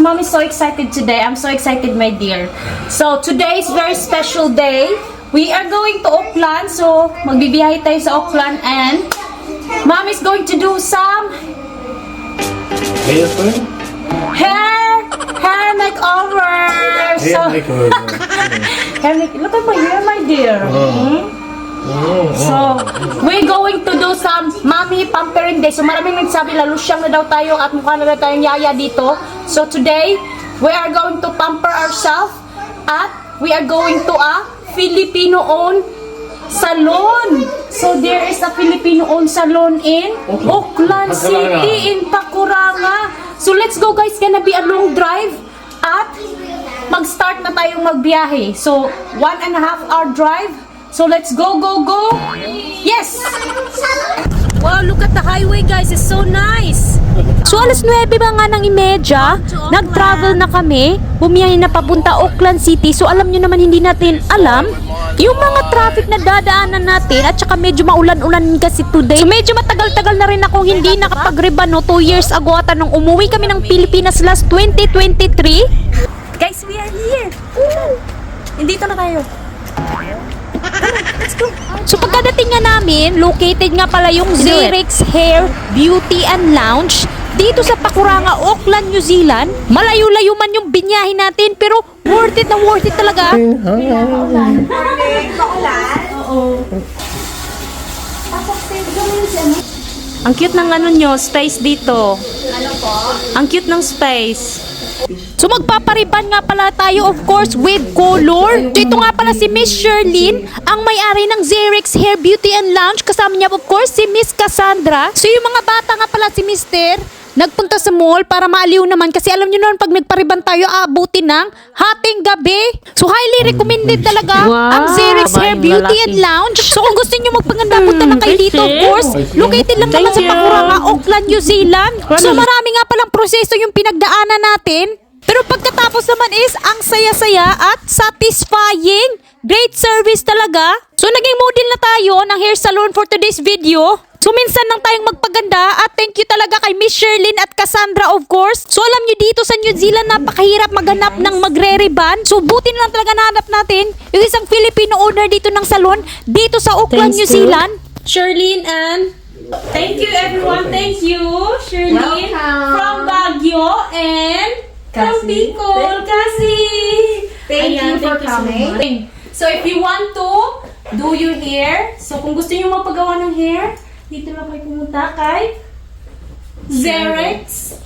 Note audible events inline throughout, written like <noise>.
So mom is so excited today. I'm so excited, my dear. So today is very special day. We are going to Auckland. So magbibiyahe tayo sa Auckland and mom is going to do some Hair hair hair makeover. Hair So makeover. <laughs> hair make- look at my hair, my dear. Hmm? So, we're going to do some mommy pampering day. So, maraming nagsabi, lalusyang na daw tayo at mukha na daw tayong yaya dito. So, today, we are going to pamper ourselves at we are going to a Filipino-owned salon. So, there is a Filipino-owned salon in Auckland City in Pakuranga. So, let's go guys. Gonna be a long drive at mag-start na tayong magbiyahe. So, one and a half hour drive. So, let's go, go, go! Yes! Wow, look at the highway guys. It's so nice. So alas 9 ba nga ng imedya, nag-travel na kami, bumiyahe na papunta Auckland City. So alam nyo naman hindi natin alam yung mga traffic na dadaanan natin at saka medyo maulan-ulan kasi today. So medyo matagal-tagal na rin akong hindi nakapag-ribbon no, 2 years ago ata nung umuwi kami ng Pilipinas last 2023. Guys, we are here. Woo! Nandito na So pagkadating nga namin, located nga pala yung. Xerix Hair Beauty and Lounge dito sa Pakuranga, Auckland, New Zealand. Malayo-layo man yung binyahin natin pero worth it na worth it talaga. Ang cute ng ano nyo, space dito. Ano po? Ang cute ng space. So magpapariban nga pala tayo of course with color. So ito nga pala si Miss Sherlyn, ang may-ari ng Xerix Hair Beauty and Lounge. Kasama niya of course si Miss Cassandra. So yung mga bata nga pala si Mister, nagpunta sa mall para maaliw naman kasi alam niyo noon pag nagpariban tayo aabuti ng hating gabi. So highly recommended talaga Wow, ang Xerix Hair Beauty and Lounge. So kung gusto niyo magpaganda, punta lang kayo dito of course. Located lang naman sa. Pakuranga, Auckland, New Zealand. So marami nga palang proseso yung pinagdaanan natin. Pero pagkatapos naman is ang saya-saya at satisfying. Great service talaga. So naging model na tayo ng hair salon for today's video. So minsan lang tayong magpaganda at thank you talaga kay Miss Sherlyn at Cassandra of course. So alam nyo dito sa New Zealand napakahirap maghanap ng magre-reban. So buti na lang talaga nahanap natin yung isang Filipino owner dito ng salon dito sa Auckland, Thanks New Zealand. Shirlene and thank you everyone. Thank you, Welcome. from Baguio and from. Bicol, Cassie. Thank you for so coming. much. So if you want to do your hair, so kung gusto niyo magpagawa ng hair, dito lang kayo pumunta kay Xerex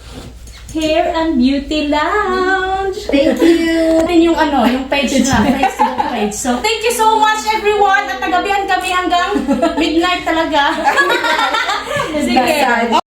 Hair and Beauty Lounge. Thank you. <laughs> Natin yung ano, yung page na, <laughs> Facebook page. So, thank you so much everyone at nagabihan kami hanggang midnight talaga. <laughs> Sige.